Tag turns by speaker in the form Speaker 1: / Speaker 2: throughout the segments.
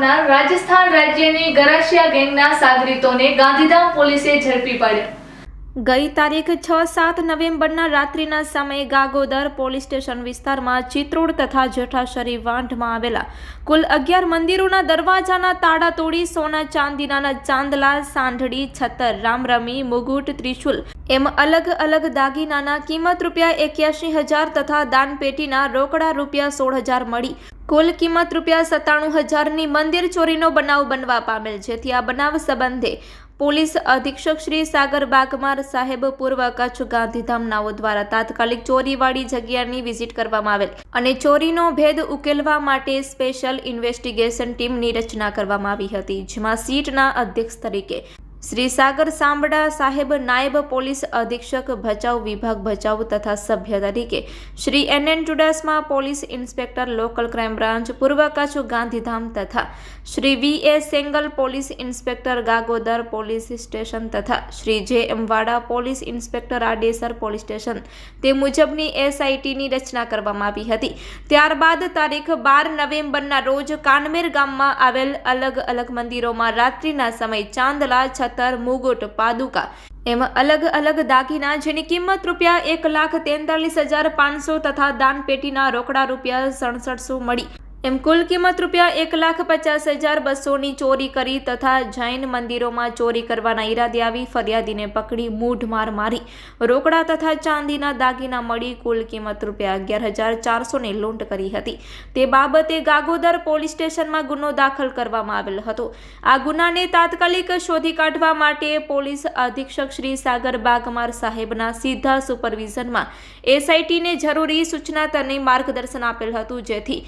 Speaker 1: આપનાર રાજસ્થાન રાજ્યની ગરાશિયા ગેંગના સાગરીતોને ગાંધીધામ પોલીસે ઝડપી પાડ્યા. ગઈ તારીખ છ સાત નવેમ્બરના રાત્રિના સમયે ગાગોદર પોલીસ સ્ટેશન વિસ્તારમાં ચિત્રોડ તથા જઠાશરી વાંઢમાં આવેલા કુલ અગિયાર મંદિરોના દરવાજાના તાળા તોડી સોના ચાંદીના ચાંદલા સાંઢળી છતર રામરમી, મુગુટ, ત્રિશુલ એમ અલગ અલગ દાગીનાના કિંમત રૂપિયા એક્યાસી હજાર તથા દાનપેટીના રોકડા રૂપિયા સોળ હજાર મળી. કુલ કિંમત રૂપિયા સત્તાણું હજારની મંદિર ચોરીનો બનાવ બનવા પામેલ, જેથી આ બનાવ સંબંધે પોલીસ અધિક્ષક શ્રી સાગર બાગમાર સાહેબ પૂર્વ કચ્છ ગાંધીધામ નાઓ દ્વારા તાત્કાલિક ચોરીવાળી જગ્યાની વિઝિટ કરવામાં આવેલ અને ચોરીનો ભેદ ઉકેલવા માટે સ્પેશિયલ ઇન્વેસ્ટિગેશન ટીમની રચના કરવામાં આવી હતી, જેમાં સીટના અધ્યક્ષ તરીકે શ્રી સાગર સાંબડા સાહેબ નાયબ પોલીસ અધિક્ષક ભચાઉ વિભાગ ભચાઉ તથા સભ્ય તરીકે Shri N N Chudasama police inspector local crime branch, પૂર્વ કચ્છ ગાંધીધામ તથા Shri V A Sengal police inspector Gagodar police station તથા Shri J M Vada police inspector Adesar police station તે મુજબની એસઆઈટીની રચના કરવામાં આવી હતી. ત્યારબાદ તારીખ બાર નવેમ્બરના રોજ કાનમેર ગામમાં આવેલ અલગ અલગ મંદિરોમાં રાત્રિના સમય ચાંદલા છતર મુગુટ પાદુકા. એમ અલગ અલગ દાગીના જેની કિંમત રૂપિયા એક લાખ તેતાલીસ હજાર પાંચસો તથા દાનપેટીના રોકડા રૂપિયા સડસઠસો મળી. એમ કુલ કિંમત રૂપિયા એક લાખ પચાસ હજાર બસોની ચોરી કરી તથા જૈન મંદિરોમાં ચોરી કરવાના ઈરાદે આવી ફરિયાદીને પકડી મૂઢમાર મારી રોકડા તથા ચાંદીના દાગીના મળી કુલ કિંમત રૂપિયા અગિયાર હજાર ચારસોની લૂંટ કરી હતી. તે બાબતે ગાગોદર પોલીસ સ્ટેશનમાં ગુનો દાખલ કરવામાં આવેલ હતો. આ ગુનાને તાત્કાલિક શોધી કાઢવા માટે પોલીસ અધિક્ષક શ્રી સાગર બાગમાર સાહેબના સીધા સુપરવિઝનમાં એસઆઈટીને જરૂરી સૂચના તને માર્ગદર્શન આપેલ હતું. જેથી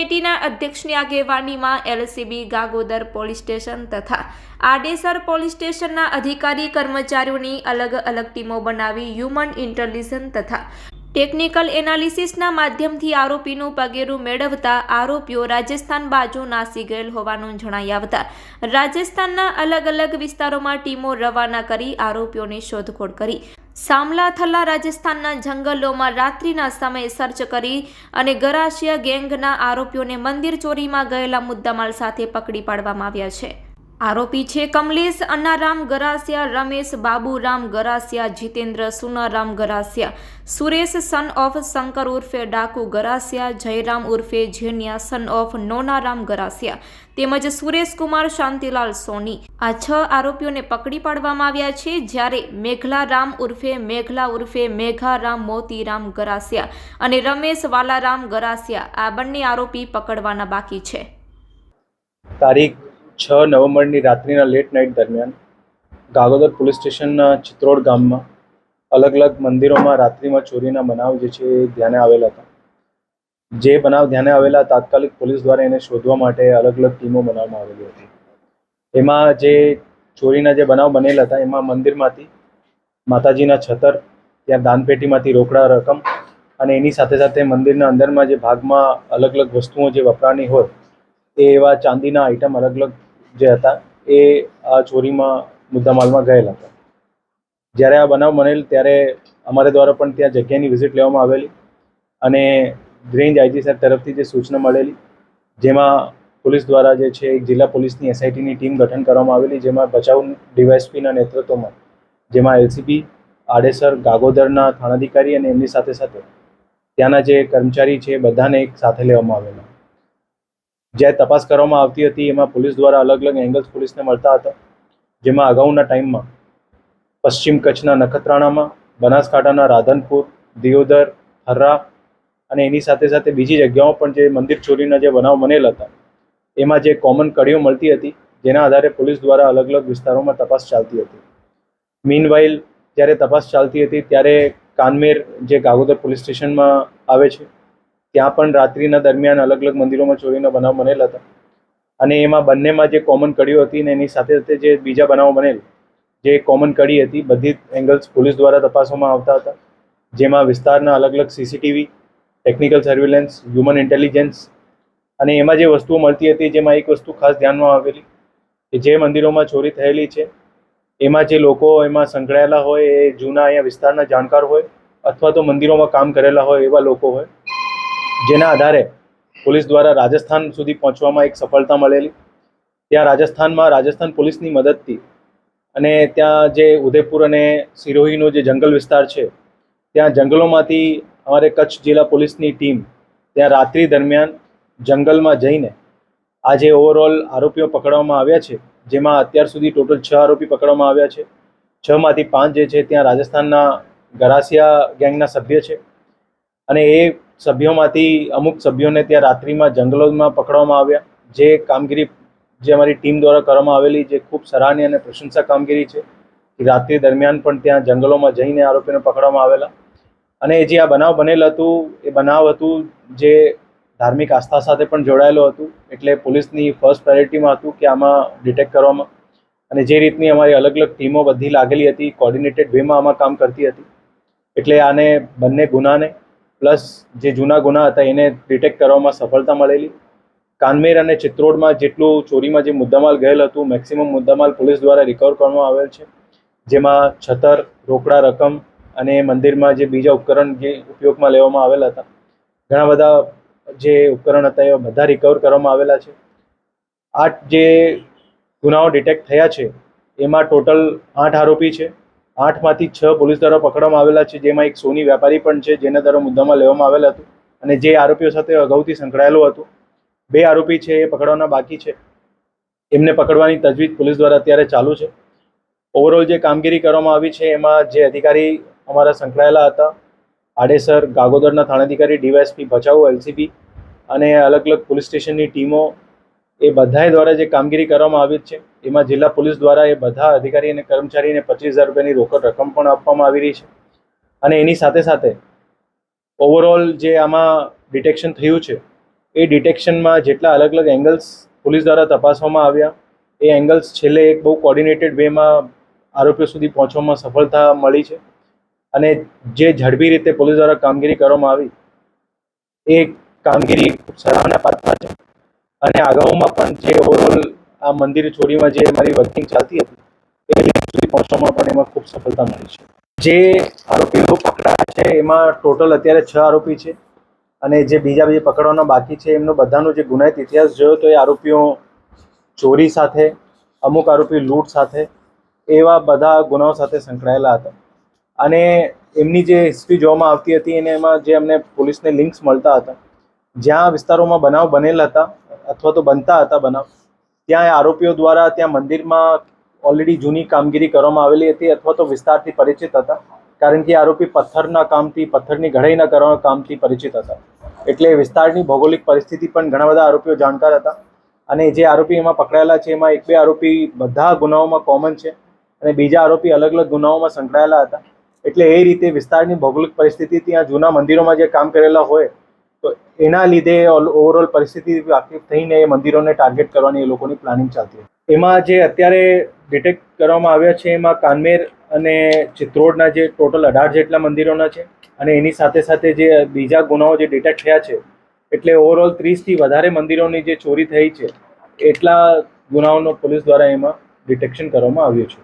Speaker 1: એસઆઈટીના અધ્યક્ષની આગેવાનીમાં એલસીબી ગાગોદર પોલીસ સ્ટેશન તથા આડેસર પોલીસ સ્ટેશનના અધિકારી કર્મચારીઓની અલગ અલગ ટીમો બનાવી હ્યુમન ઇન્ટેલિજન્સ તથા ટેકનિકલ એનાલિસિસના માધ્યમથી આરોપીનું પગેરું મેળવતા આરોપીઓ રાજસ્થાન બાજુ નાસી ગયેલ હોવાનું જણાઈ આવતા રાજસ્થાનના અલગ અલગ વિસ્તારોમાં ટીમો રવાના કરી આરોપીઓની શોધખોળ કરી. સામલા થલ્લા રાજસ્થાનના જંગલોમાં રાત્રિના સમયે સર્ચ કરી અને ગરાશિયા ગેંગના આરોપીઓને મંદિર ચોરીમાં ગયેલા મુદ્દામાલ સાથે પકડી પાડવામાં આવ્યા છે. આરોપી છે કમલેશ, અન્નારામ ગરાસિયા, રમેશ, બાબુરામ ગરાસિયા, જીતેન્દ્ર, સુનારામ ગરાસિયા, સુરેશ સન ઓફ શંકર ઉર્ફે ડાકુ ગરાસિયા, જયરામ ઉર્ફે ઝેનિયા સન ઓફ નોનારામ ગરાસિયા, તેમજ સુરેશકુમાર શાંતિલાલ સોની. આ છ આરોપીઓને પકડી પાડવામાં આવ્યા છે જ્યારે મેઘલારામ ઉર્ફે મેઘલા ઉર્ફે મેઘારામ મોતીરામ ગરાસિયા અને રમેશ વાલારામ ગરાસિયા આ બંને આરોપી પકડવાના બાકી છે.
Speaker 2: તારીખ છ નવેમ્બરની રાત્રિના લેટ નાઇટ દરમિયાન ગાગોદર પોલીસ સ્ટેશનના ચિત્રોડ ગામમાં અલગ અલગ મંદિરોમાં રાત્રિમાં ચોરીના બનાવ જે છે એ ધ્યાને આવેલા હતા. જે બનાવ ધ્યાને આવેલા તાત્કાલિક પોલીસ દ્વારા એને શોધવા માટે અલગ અલગ ટીમો બનાવવામાં આવેલી હતી. એમાં જે ચોરીના જે બનાવ બનેલા હતા, એમાં મંદિરમાંથી માતાજીના છતર, ત્યાં દાનપેટીમાંથી રોકડા રકમ અને એની સાથે સાથે મંદિરના અંદરમાં જે ભાગમાં અલગ અલગ વસ્તુઓ જે વપરાની હોય, એ એવા ચાંદીના આઇટમ અલગ અલગ જે હતા, એ આ ચોરીમાં, મુદ્દામાલમાં ગયેલા હતા. જ્યારે આ બનાવ બનેલ, ત્યારે અમારે દ્વારા પણ ત્યાં જગ્યાની વિઝિટ લેવામાં આવેલી અને રેન્જ આઈજી સાહેબ તરફથી જે સૂચના મળેલી, જેમાં પોલીસ દ્વારા જે છે, એક જિલ્લા પોલીસની એસઆઈટીની ટીમ ગઠન કરવામાં આવેલી, જેમાં બચાવ ડીવાયએસપીના નેતૃત્વમાં, જેમાં એલસીબી આડેસર, ગાગોદરના થાણાધિકારી અને એમની સાથે સાથે ત્યાંના જે કર્મચારી છે, બધાને એક સાથે લેવામાં આવેલા. જ્યારે તપાસ કરવામાં આવતી હતી, એમાં પોલીસ દ્વારા અલગ અલગ એંગલ્સ પોલીસને મળતા હતા. જેમાં અગાઉના ટાઈમમાં પશ્ચિમ કચ્છના નખત્રાણામાં, બનાસકાંઠાના રાધનપુર, દિયોદર, હર્રા અને એની સાથે સાથે બીજી જગ્યાઓ પણ જે મંદિર ચોરીના જે બનાવ બનેલા હતા, એમાં જે કોમન કડીઓ મળતી હતી, જેના આધારે પોલીસ દ્વારા અલગ અલગ વિસ્તારોમાં તપાસ ચાલતી હતી. મીનવાઇલ જ્યારે તપાસ ચાલતી હતી, ત્યારે કાનમેર જે ગાગોદર પોલીસ સ્ટેશનમાં આવે છે ત્યાં પણ રાત્રિના દરમિયાન અલગ અલગ મંદિરોમાં ચોરીના બનાવ બનેલા હતા. અને એમાં બંનેમાં જે કોમન કડીઓ હતી ને એની સાથે સાથે જે બીજા બનાવો બનેલ, જે કોમન કડી હતી, બધી એંગલ્સ પોલીસ દ્વારા તપાસવામાં આવતા હતા. જેમાં વિસ્તારના અલગ અલગ CCTV technical surveillance human intelligence અને એમાં જે વસ્તુઓ મળતી હતી જેમાં એક વસ્તુ ખાસ ધ્યાનમાં આવેલી કે જે મંદિરોમાં ચોરી થયેલી છે, એમાં જે લોકો એમાં સંકળાયેલા હોય, એ જૂના અહીંયા વિસ્તારના જાણકાર હોય અથવા તો મંદિરોમાં કામ કરેલા હોય એવા લોકો હોય જેના આધારે પોલીસ દ્વારા રાજસ્થાન સુધી પહોંચવામાં એક સફળતા મળેલી. ત્યાં રાજસ્થાનમાં રાજસ્થાન પોલીસની મદદથી અને ત્યાં જે ઉદયપુર અને સિરોહીનો જે જંગલ વિસ્તાર છે, ત્યાં જંગલોમાંથી અમારે કચ્છ જિલ્લા પોલીસની ટીમ ત્યાં રાત્રિ દરમિયાન જંગલમાં જઈને આજે ઓવરઓલ આરોપીઓ પકડવામાં આવ્યા છે, જેમાં અત્યાર સુધી ટોટલ છ આરોપી પકડવામાં આવ્યા છે. છમાંથી પાંચ જે છે, ત્યાં રાજસ્થાનના ગરાસિયા ગેંગના સભ્ય છે. અને એ સભ્યોમાંથી અમુક સભ્યોને ત્યાં રાત્રિમાં જંગલોમાં પકડવામાં આવ્યા. જે કામગીરી જે અમારી ટીમ દ્વારા કરવામાં આવેલી, જે ખૂબ સરાહનીય અને પ્રશંસા કામગીરી છે રાત્રિ દરમિયાન પણ ત્યાં જંગલોમાં જઈને આરોપીને પકડવામાં આવેલા. અને જે આ બનાવ બનેલ હતું, એ બનાવ હતું જે ધાર્મિક આસ્થા સાથે પણ જોડાયેલું હતું, એટલે પોલીસની ફર્સ્ટ પ્રાયોરિટીમાં હતું કે આમાં ડિટેક્ટ કરવામાં. અને જે રીતની અમારી અલગ અલગ ટીમો બધી લાગેલી હતી કોર્ડિનેટેડ વેમાં આમાં કામ કરતી હતી. એટલે આને બંને ગુનાને પ્લસ જે જૂના ગુના હતા, એને ડિટેક્ટ કરવામાં સફળતા મળેલી. કાનમેર અને ચિત્રોડમાં જેટલું ચોરીમાં જે મુદ્દામાલ ગયેલ હતું મેક્સિમમ મુદ્દામાલ પોલીસ દ્વારા રિકવર કરવામાં આવેલ છે. જેમાં છતર, રોકડા રકમ અને મંદિરમાં જે બીજા ઉપકરણ જે ઉપયોગમાં લેવામાં આવેલા હતા. ઘણા બધા જે ઉપકરણ હતા એ બધા રિકવર કરવામાં આવેલા છે. આઠ જે ગુનાઓ ડિટેક્ટ થયા છે, એમાં ટોટલ આઠ આરોપી છે. આઠમાંથી છ પોલીસ દ્વારા પકડવામાં આવેલા છે. જેમાં એક સોની વેપારી પણ છે, જેના દ્વારા મુદ્દામાં લેવામાં આવેલ હતું. અને જે આરોપીઓ સાથે અગાઉથી સંકળાયેલું હતું. બે આરોપી છે, એ પકડવાના બાકી છે. એમને પકડવાની તજવીજ પોલીસ દ્વારા અત્યારે ચાલુ છે. ઓવરઓલ જે કામગીરી કરવામાં આવી છે, એમાં જે અધિકારી અમારા સંકળાયેલા હતા, આડેસર ગાગોદરના થાણાધિકારી ડીવાયએસપી ભચાઉ, એલસીબી અને અલગ અલગ પોલીસ સ્ટેશનની ટીમો એ બધાએ દ્વારા જે કામગીરી કરવામાં આવી છે, એમાં જિલ્લા પોલીસ દ્વારા એ બધા અધિકારી અને કર્મચારીને પચીસ હજાર રૂપિયાની રોકડ રકમ પણ આપવામાં આવી રહી છે. અને એની સાથે સાથે ઓવરઓલ જે આમાં ડિટેક્શન થયું છે, એ ડિટેક્શનમાં જેટલા અલગ અલગ એંગલ્સ પોલીસ દ્વારા તપાસવામાં આવ્યા, એ એંગલ્સ છેલ્લે એક બહુ કોર્ડિનેટેડ વેમાં આરોપીઓ સુધી પહોંચવામાં સફળતા મળી છે. અને જે ઝડપી રીતે પોલીસ દ્વારા કામગીરી કરવામાં આવી, એ કામગીરી સરાહના પાત્ર છે. અને અગાઉમાં પણ જે ઓવરઓલ આ મંદિર ચોરીમાં જે મારી વર્કિંગ ચાલતી હતી, એ સુધી પહોંચવામાં પણ એમાં ખૂબ સફળતા મળી છે. જે આરોપીઓ પકડાયા છે, એમાં ટોટલ અત્યારે છ આરોપી છે અને જે બીજા બીજા પકડવાના બાકી છે, એમનો બધાનો જે ગુનાહિત ઇતિહાસ જોયો તો એ આરોપીઓ ચોરી સાથે, અમુક આરોપી લૂંટ સાથે, એવા બધા ગુનાઓ સાથે સંકળાયેલા હતા. અને એમની જે હિસ્ટ્રી જોવામાં આવતી હતી અને એમાં જે અમને પોલીસને લિંક્સ મળતા હતા, જ્યાં વિસ્તારોમાં બનાવ બનેલા હતા અથવા તો બનતા હતા બનાવ, ત્યાં આરોપીઓ દ્વારા ત્યાં મંદિરમાં ઓલરેડી જૂની કામગીરી કરવામાં આવેલી હતી અથવા તો વિસ્તારથી પરિચિત હતા, કારણ કે આરોપી પથ્થરના કામથી, પથ્થરની ઘડાઈના કરવાના કામથી પરિચિત હતા. એટલે વિસ્તારની ભૌગોલિક પરિસ્થિતિ પણ ઘણા બધા આરોપીઓ જાણકાર હતા. અને જે આરોપી એમાં પકડાયેલા છે, એમાં એક બે આરોપી બધા ગુનાઓમાં કોમન છે અને બીજા આરોપી અલગ અલગ ગુનાઓમાં સંકળાયેલા હતા. એટલે એ રીતે વિસ્તારની ભૌગોલિક પરિસ્થિતિ, ત્યાં જૂના મંદિરોમાં જે કામ કરેલા હોય તો એના લીધે ઓવરઓલ પરિસ્થિતિ વાકેફ થઈને એ મંદિરોને ટાર્ગેટ કરવાની એ લોકોની પ્લાનિંગ ચાલતી હતી. એમાં જે અત્યારે ડિટેક્ટ કરવામાં આવ્યા છે, એમાં કાનમેર અને ચિત્રોડના જે ટોટલ અઢાર જેટલા મંદિરોના છે અને એની સાથે સાથે જે બીજા ગુનાઓ જે ડિટેક્ટ થયા છે, એટલે ઓવરઓલ ત્રીસથી વધારે મંદિરોની જે ચોરી થઈ છે, એટલા ગુનાઓનો પોલીસ દ્વારા એમાં ડિટેક્શન કરવામાં આવ્યું છે.